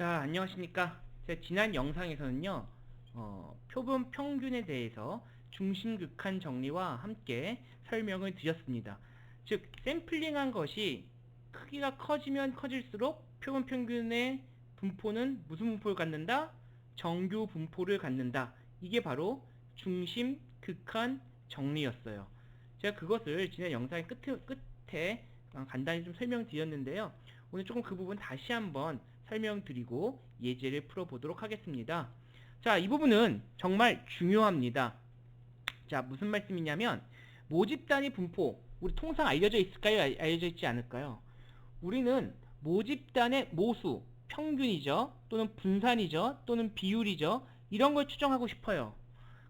자, 안녕하십니까. 제가 지난 영상에서는요, 어, 표본 평균에 대해서 중심 극한 정리와 함께 설명을 드렸습니다. 즉, 샘플링한 것이 크기가 커지면 커질수록 표본 평균의 분포는 무슨 분포를 갖는다? 정규 분포를 갖는다. 이게 바로 중심 극한 정리였어요. 제가 그것을 지난 영상의 끝에, 끝에 어, 간단히 좀 설명드렸는데요. 오늘 조금 그 부분 다시 한번 설명드리고 예제를 풀어보도록 하겠습니다. 자, 이 부분은 정말 중요합니다. 자, 무슨 말씀이냐면 모집 단위 분포 우리 통상 알려져 있을까요? 알- 알려져 있지 않을까요? 우리는 모집단의 모수, 평균이죠. 또는 분산이죠. 또는 비율이죠. 이런 걸 추정하고 싶어요.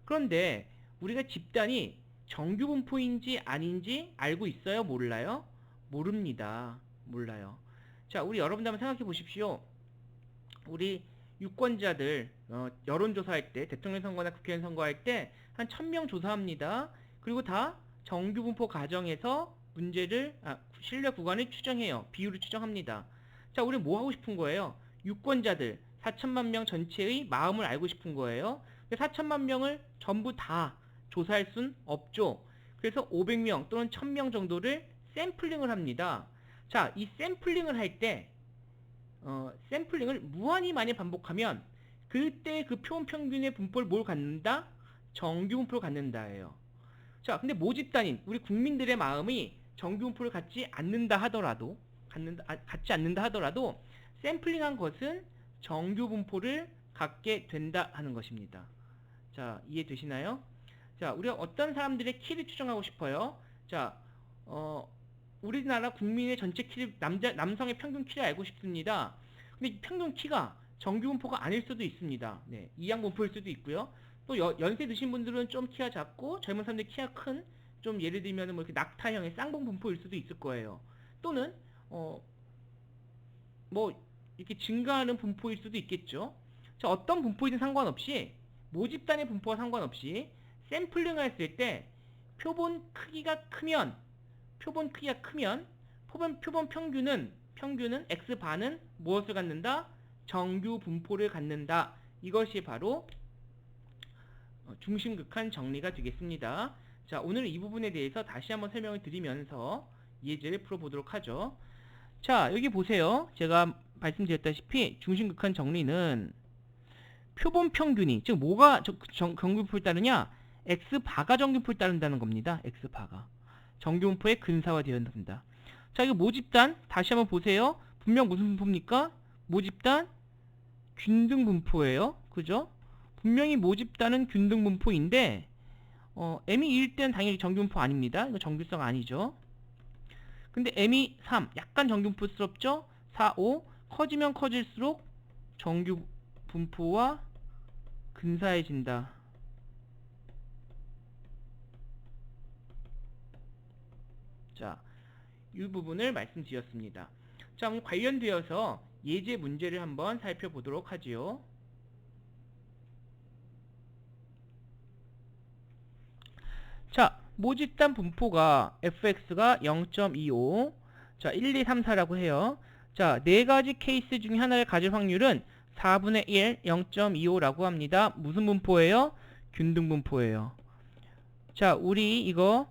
그런데 우리가 집단이 정규 분포인지 아닌지 알고 있어요? 몰라요? 모릅니다. 몰라요. 자, 우리 여러분들 한번 생각해 보십시오. 우리 유권자들 어, 여론조사할 때 대통령 선거나 국회의원 선거할 때한 1000명 조사합니다. 그리고 다 정규 분포 과정에서 문제를 아, 신뢰 구간을 추정해요. 비율을 추정합니다. 자, 우리 뭐 하고 싶은 거예요? 유권자들 4천만 명 전체의 마음을 알고 싶은 거예요. 4천만 명을 전부 다 조사할 순 없죠. 그래서 500명 또는 1000명 정도를 샘플링을 합니다. 자, 이 샘플링을 할 때, 어, 샘플링을 무한히 많이 반복하면 그때 그 표본 평균의 분포를 뭘 갖는다? 정규 분포를 갖는다예요. 자, 근데 모집 단인 우리 국민들의 마음이 정규 분포를 갖지 않는다 하더라도 갖는다 아, 갖지 않는다 하더라도 샘플링한 것은 정규 분포를 갖게 된다 하는 것입니다. 자, 이해되시나요? 자, 우리가 어떤 사람들의 키를 추정하고 싶어요? 자, 어, 우리나라 국민의 전체 키를 남자 남성의 평균 키를 알고 싶습니다. 근데 이 평균 키가 정규 분포가 아닐 수도 있습니다. 네, 이양 분포일 수도 있고요. 또 여- 연세 드신 분들은 좀 키가 작고 젊은 사람들 키가 큰 좀 예를 들면 뭐 이렇게 낙타형의 쌍봉 분포일 수도 있을 거예요. 또는 어 뭐 이렇게 증가하는 분포일 수도 있겠죠. 자, 어떤 분포이든 상관없이 모집단의 분포와 상관없이 샘플링을 했을 때 표본 크기가 크면 표본 크기가 크면 표본 표본 평균은 평균은 x 반은 무엇을 갖는다? 정규 분포를 갖는다. 이것이 바로 어, 중심극한 정리가 되겠습니다. 자, 오늘 이 부분에 대해서 다시 한번 설명을 드리면서 예제를 풀어보도록 하죠. 자, 여기 보세요. 제가 말씀드렸다시피 중심극한 정리는 표본 평균이 즉 뭐가 정규분포에 따르냐? x바가 정규분포에 따른다는 겁니다. x바가 정규분포의 근사화되어야 된다. 자, 이거 모집단 다시 한번 보세요. 분명 무슨 분포입니까? 모집단 균등 분포예요. 그죠? 분명히 모집단은 균등 분포인데 어, m이 1 때는 당연히 정규분포 아닙니다. 이거 정규성 아니죠. 근데 m이 3 약간 정규분포스럽죠? 4, 5 커지면 커질수록 정규 분포와 근사해진다. 자, 이 부분을 말씀드렸습니다. 자, 관련되어서 예제 문제를 한번 살펴보도록 하지요. 자, 모집단 분포가 fx가 0.25, 자, 1, 2, 3, 4라고 해요. 자, 네 가지 케이스 중에 하나를 가질 확률은 4분의 1, 0.25라고 합니다. 무슨 분포예요? 균등 분포예요. 자, 우리 이거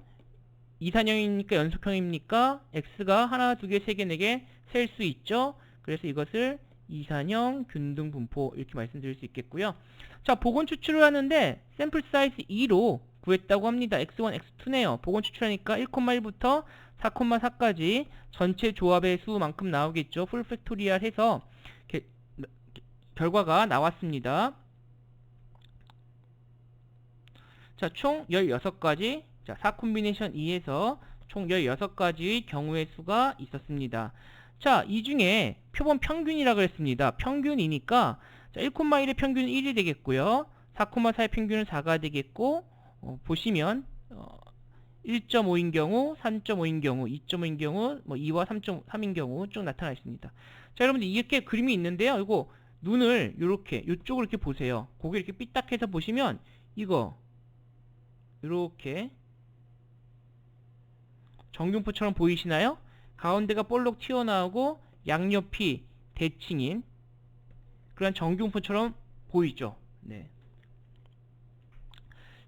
이산형입니까? 연속형입니까? x가 하나, 두 개, 세 개, 네 개 셀 수 있죠? 그래서 이것을 이산형 균등 분포 이렇게 말씀드릴 수 있겠고요. 자, 복원 추출을 하는데 샘플 사이즈 2로 구했다고 합니다. x1, x2네요. 복원 추출하니까 1,1부터 4,4까지 전체 조합의 수만큼 나오겠죠. 풀 팩토리얼 해서 게- 결과가 나왔습니다. 자, 총 16가지, 자, 4 콤비네이션 2에서 총 16가지의 경우의 수가 있었습니다. 자, 이 중에 표본 평균이라 그랬습니다. 평균이니까 자, 1,1의 평균은 1이 되겠고요. 4,4의 평균은 4가 되겠고 어, 보시면 어, 1.5인 경우, 3.5인 경우, 2.5인 경우, 뭐 2와 3.3인 경우 쭉 나타나 있습니다. 자, 여러분들 이렇게 그림이 있는데요. 이거 눈을 이렇게 이쪽으로 이렇게 보세요. 고개 이렇게 삐딱해서 보시면 이거 이렇게 정균포처럼 보이시나요? 가운데가 볼록 튀어나오고 양옆이 대칭인 그런 정규분포처럼 보이죠. 네.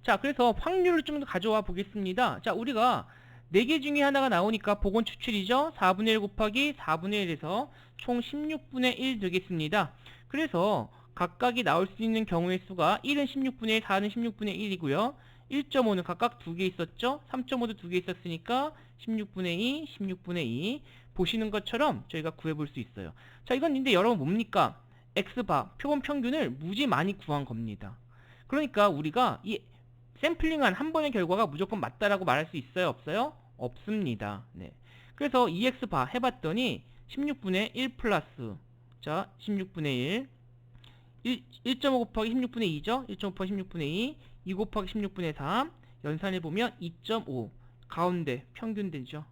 자, 그래서 확률을 좀 더 가져와 보겠습니다. 자, 우리가 4개 중에 하나가 나오니까 복원 추출이죠. 4분의 1 곱하기 4분의 1에서 총 16분의 1 되겠습니다. 그래서 각각이 나올 수 있는 경우의 수가 1은 16분의 1, 4는 16분의 1이고요. 1.5는 각각 두 개 있었죠. 3.5도 두 개 있었으니까 16분의 2, 16분의 2 보시는 것처럼 저희가 구해볼 수 있어요. 자, 이건 근데 여러분 뭡니까? x바 표본 평균을 무지 많이 구한 겁니다. 그러니까 우리가 이 샘플링한 한 번의 결과가 무조건 맞다라고 말할 수 있어요? 없어요? 없습니다. 네. 그래서 EX 바 해봤더니 16분의 1 플러스 자 16분의 1 1, 1.5 곱하기 16분의 2죠? 1.5 곱하기 16분의 2 2 곱하기 16분의 3 연산해 보면 2.5 가운데 평균되죠.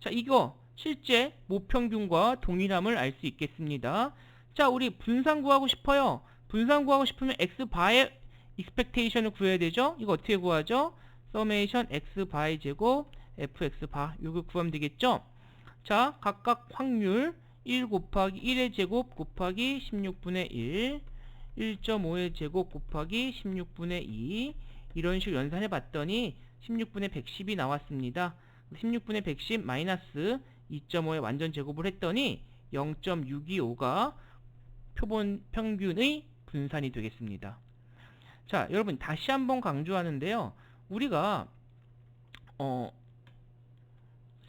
자 이거 실제 모평균과 동일함을 알 수 있겠습니다. 자 우리 분산 구하고 싶어요. 분산 구하고 싶으면 x 바의 expectation을 구해야 되죠. 이거 어떻게 구하죠? summation x 바의 제곱 fx 바 요거 구하면 되겠죠. 자 각각 확률 1 곱하기 1의 제곱 곱하기 16분의 1 1.5의 제곱 곱하기 16분의 2 이런 식으로 연산해 봤더니 16분의 110이 나왔습니다. 16분의 110 마이너스 2.5의 완전 제곱을 했더니 0.625가 표본 평균의 분산이 되겠습니다. 자, 여러분 다시 한번 강조하는데요. 우리가 어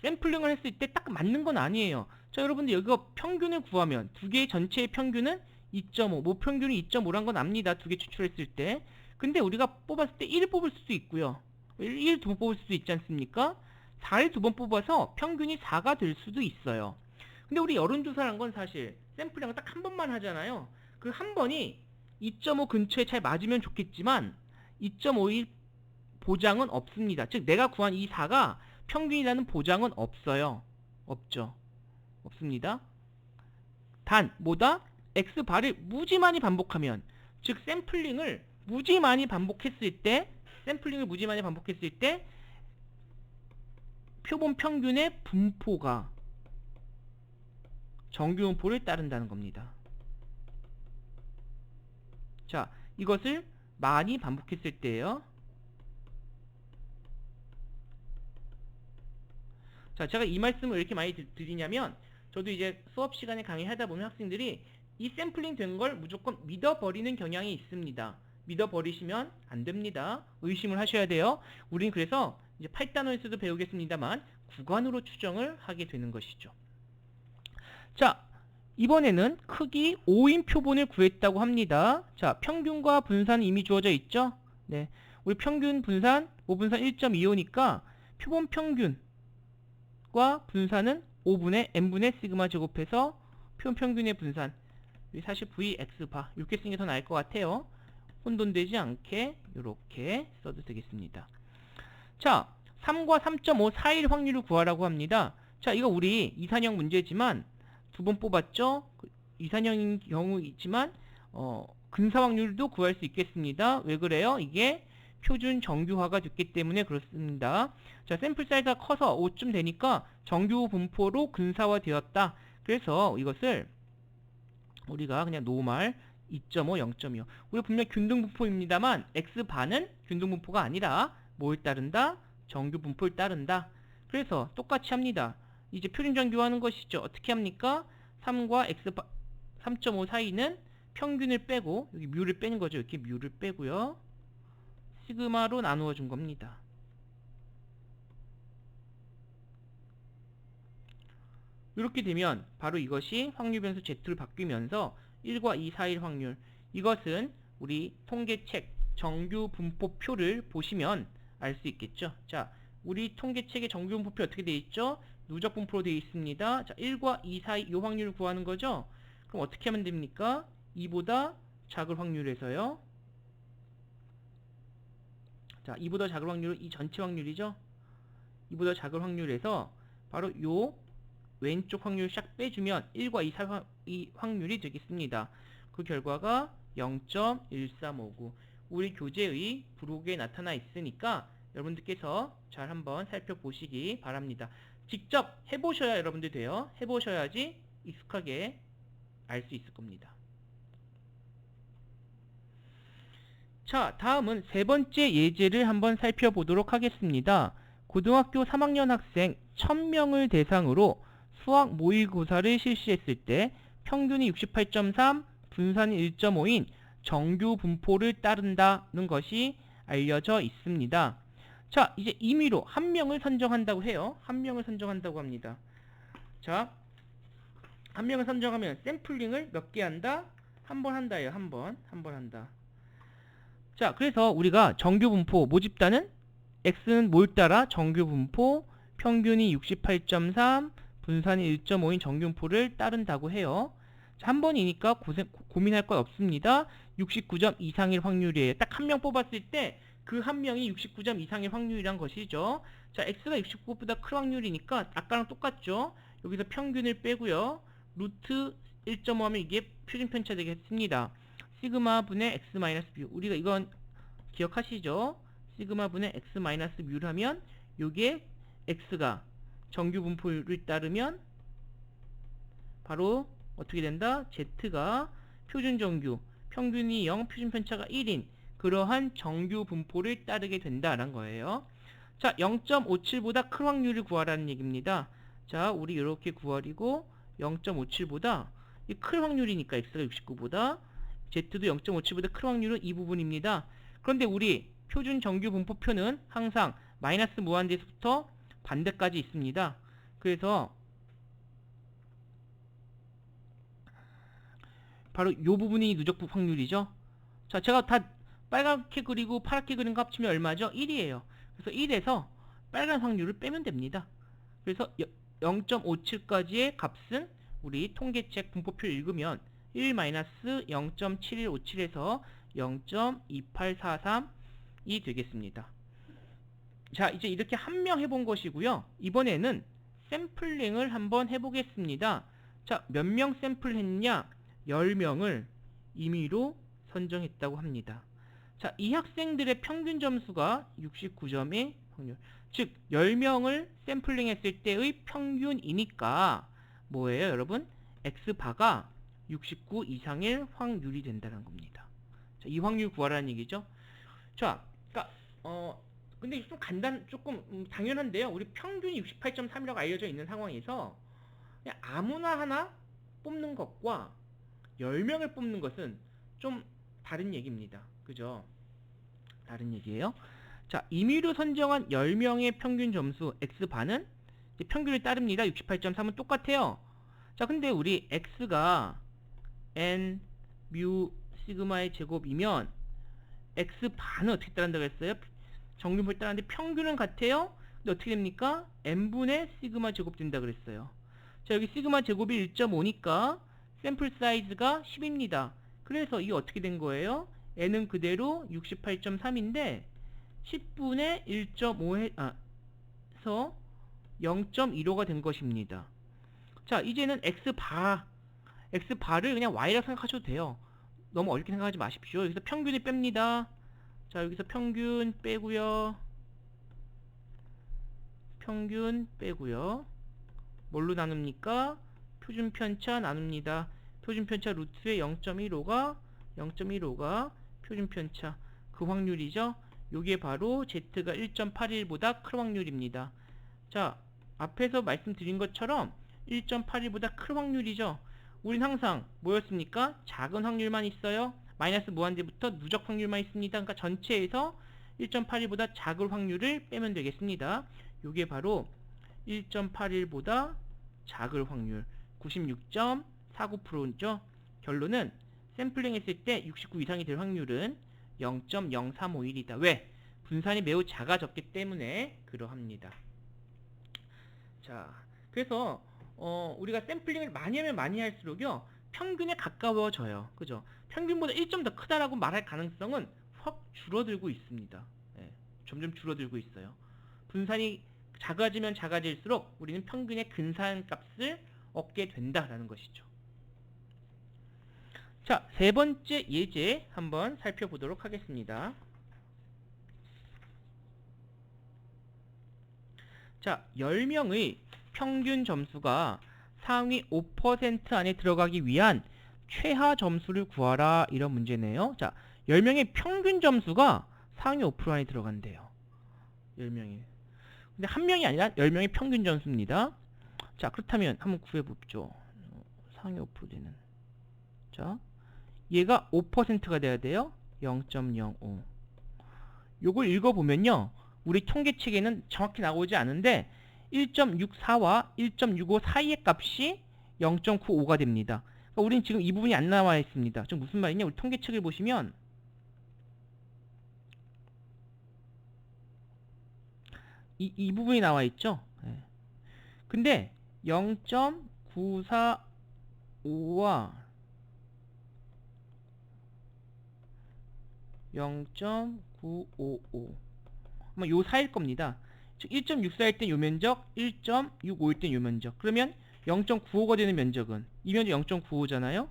샘플링을 했을 때 딱 맞는 건 아니에요. 자, 여러분들 여기가 평균을 구하면 두 개의 전체의 평균은 2.5, 모평균이 2.5란 건 압니다. 두 개 추출했을 때. 근데 우리가 뽑았을 때 1을 뽑을 수도 있고요. 1, 두 번 뽑을 수도 있지 않습니까? 4를 두 번 뽑아서 평균이 4가 될 수도 있어요. 근데 우리 여론조사란 건 사실 샘플링을 딱 한 번만 하잖아요. 그 한 번이 2.5 근처에 잘 맞으면 좋겠지만 2.5일 보장은 없습니다. 즉 내가 구한 이 4가 평균이라는 보장은 없어요. 없죠. 없습니다. 단 뭐다? X 바를 무지 많이 반복하면 즉 샘플링을 무지 많이 반복했을 때 샘플링을 무지 많이 반복했을 때 표본 평균의 분포가 정규 분포를 따른다는 겁니다. 자, 이것을 많이 반복했을 때예요. 자, 제가 이 말씀을 왜 이렇게 많이 드- 드리냐면 저도 이제 수업 시간에 강의하다 보면 학생들이 이 샘플링 된 걸 무조건 믿어버리는 경향이 있습니다. 믿어버리시면 안 됩니다. 의심을 하셔야 돼요. 우린 그래서 이제 8단원에서도 배우겠습니다만 구간으로 추정을 하게 되는 것이죠. 자, 이번에는 크기 5인 표본을 구했다고 합니다. 자, 평균과 분산 이미 주어져 있죠? 네. 우리 평균 분산 5분산 1.25니까 표본 평균과 분산은 5분의 n분의 시그마 제곱해서 표본 평균의 분산 사실 vx 바 이렇게 쓰는 게 더 나을 것 같아요. 혼돈되지 않게 이렇게 써도 되겠습니다. 자, 3과 3.5 사이의 확률을 구하라고 합니다. 자, 이거 우리 이산형 문제지만 두 번 뽑았죠? 그 이산형인 경우이지만 어, 근사 확률도 구할 수 있겠습니다. 왜 그래요? 이게 표준 정규화가 됐기 때문에 그렇습니다. 자, 샘플 사이즈가 커서 5쯤 되니까 정규 분포로 근사화 되었다. 그래서 이것을 우리가 그냥 노말 2.5, 0.25. 우리 분명 균등 분포입니다만 x 반은 균등 분포가 아니라 뭘 따른다? 정규 분포를 따른다. 그래서 똑같이 합니다. 이제 표준 정규화하는 것이죠. 어떻게 합니까? 3과 x 3.5 사이는 평균을 빼고 여기 뮤를 빼는 거죠. 이렇게 뮤를 빼고요. 시그마로 나누어 준 겁니다. 이렇게 되면 바로 이것이 확률 변수 Z로 바뀌면서 1과 2 사이의 확률 이것은 우리 통계책 정규 분포표를 보시면 알 수 있겠죠. 자, 우리 통계책의 정규 분포표 어떻게 되어 있죠? 누적 분포로 되어 있습니다. 자, 1과 2 사이 이 확률을 구하는 거죠. 그럼 어떻게 하면 됩니까? 2보다 작을 확률에서요. 자, 2보다 작을 확률은 이 전체 확률이죠. 2보다 작을 확률에서 바로 요 왼쪽 확률 샥 빼주면 1과 2 사이 확률이 되겠습니다. 그 결과가 0.1359 우리 교재의 부록에 나타나 있으니까 여러분들께서 잘 한번 살펴보시기 바랍니다. 직접 해보셔야 여러분들 돼요. 해보셔야지 익숙하게 알 수 있을 겁니다. 자, 다음은 세 번째 예제를 한번 살펴보도록 하겠습니다. 고등학교 3학년 학생 1000명을 대상으로 수학 모의고사를 실시했을 때 평균이 68.3, 분산이 1.5인 정규 분포를 따른다는 것이 알려져 있습니다. 자, 이제 임의로 한 명을 선정한다고 해요. 한 명을 선정한다고 합니다. 자, 한 명을 선정하면 샘플링을 몇 개 한다? 한 번 한다예요. 한 번. 한 번 한다. 자, 그래서 우리가 정규 분포 모집단은 x는 뭘 따라 정규 분포 평균이 68.3 분산이 1.5인 정균포를 따른다고 해요. 자, 한 번이니까 고생, 고- 고민할 것 없습니다. 69점 이상일 확률이에요. 딱 한 명 뽑았을 때 그 한 명이 69점 이상일 확률이란 것이죠. 자, x가 69보다 큰 확률이니까 아까랑 똑같죠. 여기서 평균을 빼고요. 루트 1.5 하면 이게 표준 편차 되겠습니다. 시그마 분의 x 마이너스 뮤. 우리가 이건 기억하시죠? 시그마 분의 x 마이너스 뮤를 하면 요게 x가 정규 분포를 따르면 바로 어떻게 된다? z가 표준 정규, 평균이 0, 표준 편차가 1인 그러한 정규 분포를 따르게 된다라는 거예요. 자, 0.57보다 큰 확률을 구하라는 얘기입니다. 자, 우리 이렇게 구하리고 0.57보다 이큰 확률이니까 x가 69보다 z도 0.57보다 큰 확률은 이 부분입니다. 그런데 우리 표준 정규 분포표는 항상 마이너스 무한대에서부터 반대까지 있습니다. 그래서 바로 이 부분이 누적 확률이죠. 자, 제가 다 빨갛게 그리고 파랗게 그린 거 합치면 얼마죠? 1이에요. 그래서 1에서 빨간 확률을 빼면 됩니다. 그래서 0.57까지의 값은 우리 통계책 분포표 읽으면 1-0.7157에서 0.2843이 되겠습니다. 자, 이제 이렇게 한 명 해본 것이고요. 이번에는 샘플링을 한번 해보겠습니다. 자, 몇 명 샘플 했냐? 10명을 임의로 선정했다고 합니다. 자, 이 학생들의 평균 점수가 69점의 확률. 즉, 10명을 샘플링 했을 때의 평균이니까 뭐예요, 여러분? x바가 69 이상일 확률이 된다는 겁니다. 자, 이 확률 구하라는 얘기죠. 자, 그러니까 어 근데 좀 간단 조금 음, 당연한데요. 우리 평균이 68.3이라고 알려져 있는 상황에서 아무나 하나 뽑는 것과 10명을 뽑는 것은 좀 다른 얘기입니다. 그죠? 다른 얘기예요. 자, 임의로 선정한 10명의 평균 점수 x반은 평균을 따릅니다. 68.3은 똑같아요. 자, 근데 우리 x가 n 뮤 시그마의 제곱이면 x반은 어떻게 따른다고 했어요? 정규분포를 따르는데 평균은 같아요. 근데 어떻게 됩니까? n분의 시그마 제곱 된다 그랬어요. 자, 여기 시그마 제곱이 1.5니까 샘플 사이즈가 10입니다. 그래서 이게 어떻게 된 거예요? n은 그대로 68.3인데 10분의 1.5 아, 해서 0.15가 된 것입니다. 자, 이제는 x바 x바를 그냥 y라고 생각하셔도 돼요. 너무 어렵게 생각하지 마십시오. 여기서 평균을 뺍니다. 자, 여기서 평균 빼고요. 평균 빼고요. 뭘로 나눕니까? 표준 편차 나눕니다. 표준 편차 루트의 0.15가 0.15가 표준 편차 그 확률이죠. 요게 바로 Z가 1.81보다 큰 확률입니다. 자, 앞에서 말씀드린 것처럼 1.81보다 큰 확률이죠. 우린 항상 뭐였습니까? 작은 확률만 있어요. 마이너스 무한대부터 누적 확률만 있습니다. 그러니까 전체에서 1.81보다 작을 확률을 빼면 되겠습니다. 요게 바로 1.81보다 작을 확률 96.49%죠. 결론은 샘플링 했을 때 69 이상이 될 확률은 0.0351이다. 왜? 분산이 매우 작아졌기 때문에 그러합니다. 자, 그래서 어, 우리가 샘플링을 많이 하면 많이 할수록요 평균에 가까워져요. 그죠? 평균보다 1점 더 크다라고 말할 가능성은 확 줄어들고 있습니다. 예, 점점 줄어들고 있어요. 분산이 작아지면 작아질수록 우리는 평균의 근사한 값을 얻게 된다라는 것이죠. 자, 세 번째 예제 한번 살펴보도록 하겠습니다. 자, 10명의 평균 점수가 상위 5% 안에 들어가기 위한 최하 점수를 구하라 이런 문제네요. 자, 10명의 평균 점수가 상위 5% 안에 들어간대요. 10명이. 근데 한 명이 아니라 10명의 평균 점수입니다. 자, 그렇다면 한번 구해 봅죠. 어, 상위 5% 되는. 자, 얘가 5%가 돼야 돼요. 0.05. 요걸 읽어 보면요. 우리 통계책에는 정확히 나오지 않은데 1.64와 1.65 사이의 값이 0.95가 됩니다. 그러니까 우리는 지금 이 부분이 안 나와 있습니다. 좀 무슨 말이냐? 우리 통계책을 보시면 이, 이 부분이 나와 있죠. 예. 근데 0.945와 0.955 아마 요 사이일 겁니다. 즉 1.64일 땐요 면적, 1.65일 땐요 면적. 그러면 0.95가 되는 면적은 이 면적 0.95잖아요.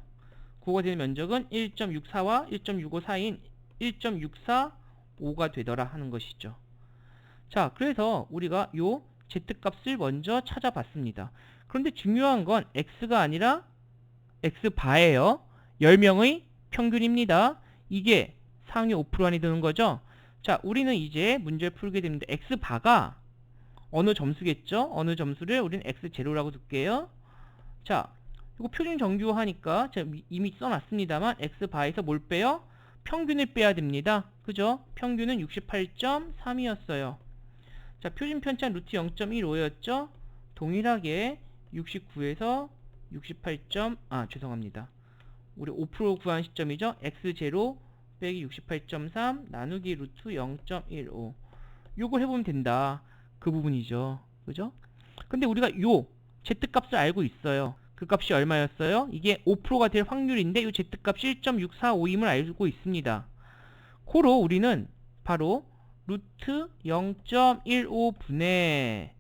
9가 되는 면적은 1.64와 1.65 사이인 1.645가 되더라 하는 것이죠. 자, 그래서 우리가 요 z값을 먼저 찾아봤습니다. 그런데 중요한 건 x가 아니라 x바예요. 10명의 평균입니다. 이게 상위 5% 안에 드는 거죠. 자, 우리는 이제 문제를 풀게 됩니다. x바가 어느 점수겠죠? 어느 점수를 우리는 x0라고 둘게요. 자, 이거 표준 정규하니까 제가 미- 이미 써놨습니다만 x바에서 뭘 빼요? 평균을 빼야 됩니다. 그죠? 평균은 68.3이었어요. 자, 표준 편차 루트 0.15였죠? 동일하게 69에서 68점, 아, 죄송합니다. 우리 5% 구한 시점이죠? x0 빼기 68.3 나누기 루트 0.15 요걸 해보면 된다. 그 부분이죠. 그죠? 근데 우리가 요 z값을 알고 있어요. 그 값이 얼마였어요? 이게 5%가 될 확률인데 이 z값이 1.645임을 알고 있습니다. 코로 우리는 바로 루트 0.15분의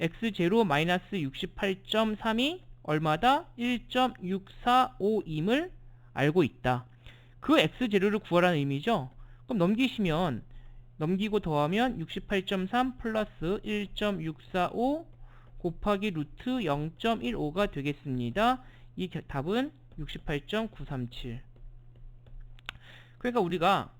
x0 마이너스 68.3이 얼마다? 1.645임을 알고 있다. 그 x0를 구하라는 의미죠. 그럼 넘기시면 넘기고 더하면 68.3 플러스 1.645 곱하기 루트 0.15가 되겠습니다. 이 겨- 답은 68.937. 그러니까 우리가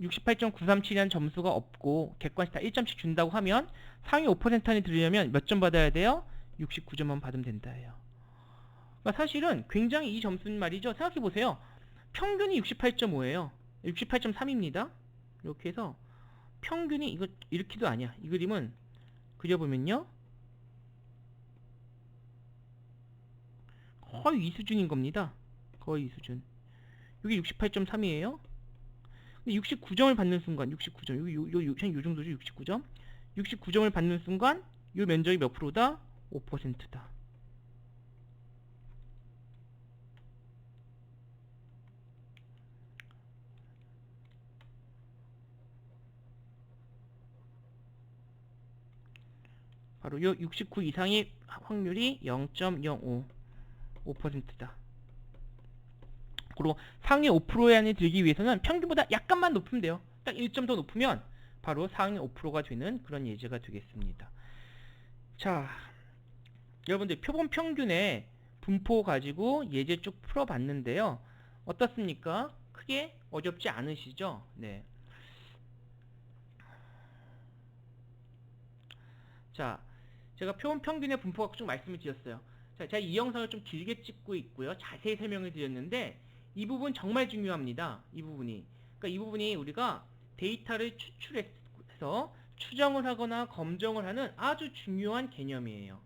68.937이라는 점수가 없고 객관식 다 1점씩 준다고 하면 상위 5% 안에 들으려면 몇 점 받아야 돼요? 69점만 받으면 된다 예요. 그러니까 사실은 굉장히 이 점수는 말이죠. 생각해 보세요. 평균이 68.5예요. 68.3입니다. 이렇게 해서 평균이 이거 이렇게도 아니야. 이 그림은 그려보면요. 거의 이 수준인 겁니다. 거의 이 수준. 여기 68.3이에요. 근데 69점을 받는 순간 69점. 여기 요, 요, 요, 요 정도죠. 69점. 69점을 받는 순간 요 면적이 몇 프로다? 5%다. 바로 요 69 이상의 확률이 0.05 5%다. 그리고 상위 5% 안에 들기 위해서는 평균보다 약간만 높으면 돼요. 딱 1점 더 높으면 바로 상위 5%가 되는 그런 예제가 되겠습니다. 자, 여러분들 표본 평균의 분포 가지고 예제 쭉 풀어봤는데요. 어떻습니까? 크게 어렵지 않으시죠? 네. 자, 제가 표본 평균의 분포 갖고 쭉 말씀을 드렸어요. 자, 제가 이 영상을 좀 길게 찍고 있고요. 자세히 설명을 드렸는데 이 부분 정말 중요합니다. 이 부분이. 그러니까 이 부분이 우리가 데이터를 추출해서 추정을 하거나 검정을 하는 아주 중요한 개념이에요.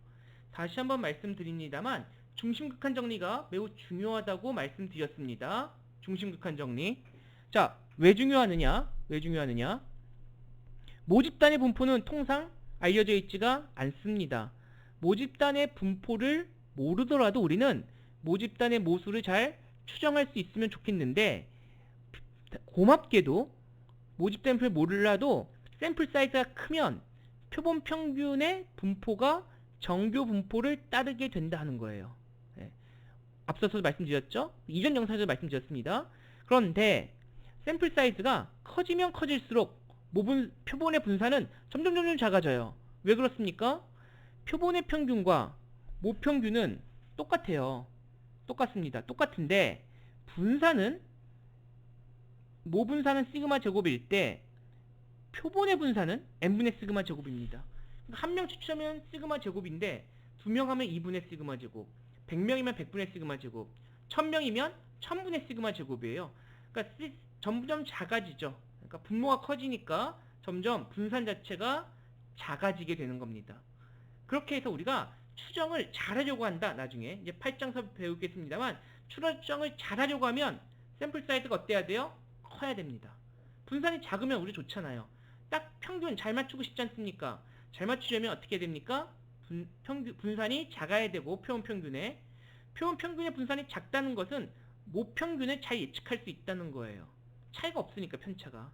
다시 한번 말씀드립니다만 중심극한 정리가 매우 중요하다고 말씀드렸습니다. 중심극한 정리. 자, 왜 중요하느냐? 왜 중요하느냐? 모집단의 분포는 통상 알려져 있지가 않습니다. 모집단의 분포를 모르더라도 우리는 모집단의 모수를 잘 추정할 수 있으면 좋겠는데 고맙게도 모집단 분포를 몰라도 샘플 사이즈가 크면 표본 평균의 분포가 정교 분포를 따르게 된다 하는 거예요. 예. 앞서서 말씀드렸죠? 이전 영상에서 말씀드렸습니다. 그런데 샘플 사이즈가 커지면 커질수록 모분, 표본의 분산은 점점 점점 작아져요. 왜 그렇습니까? 표본의 평균과 모평균은 똑같아요. 똑같습니다. 똑같은데 분산은 모 분산은 시그마 제곱일 때 표본의 분산은 n분의 시그마 제곱입니다. 그러니까 한 명 추첨하면 시그마 제곱인데 두 명 하면 2분의 시그마 제곱, 100명이면 100분의 시그마 제곱, 1000명이면 1000분의 시그마 제곱이에요. 그러니까 시- 점점 작아지죠. 그러니까 분모가 커지니까 점점 분산 자체가 작아지게 되는 겁니다. 그렇게 해서 우리가 추정을 잘하려고 한다. 나중에 이제 8장서 배우겠습니다만 추정을 잘하려고 하면 샘플 사이즈가 어때야 돼요? 커야 됩니다. 분산이 작으면 우리 좋잖아요. 딱 평균 잘 맞추고 싶지 않습니까? 잘 맞추려면 어떻게 됩니까? 분, 평균, 분산이 작아야 되고 표본 평균에 표본 평균의 분산이 작다는 것은 모평균을 잘 예측할 수 있다는 거예요. 차이가 없으니까 편차가.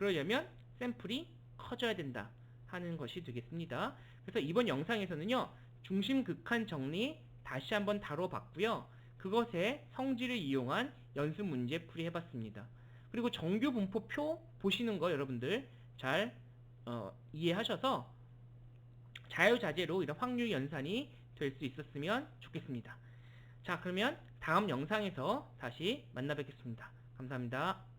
예. 그러려면 샘플이 커져야 된다 하는 것이 되겠습니다. 그래서 이번 영상에서는요 중심 극한 정리 다시 한번 다뤄봤고요. 그것의 성질을 이용한 연습 문제 풀이 해봤습니다. 그리고 정규 분포표 보시는 거 여러분들 잘 어, 이해하셔서 자유자재로 이런 확률 연산이 될 수 있었으면 좋겠습니다. 자 그러면 다음 영상에서 다시 만나 뵙겠습니다. 감사합니다.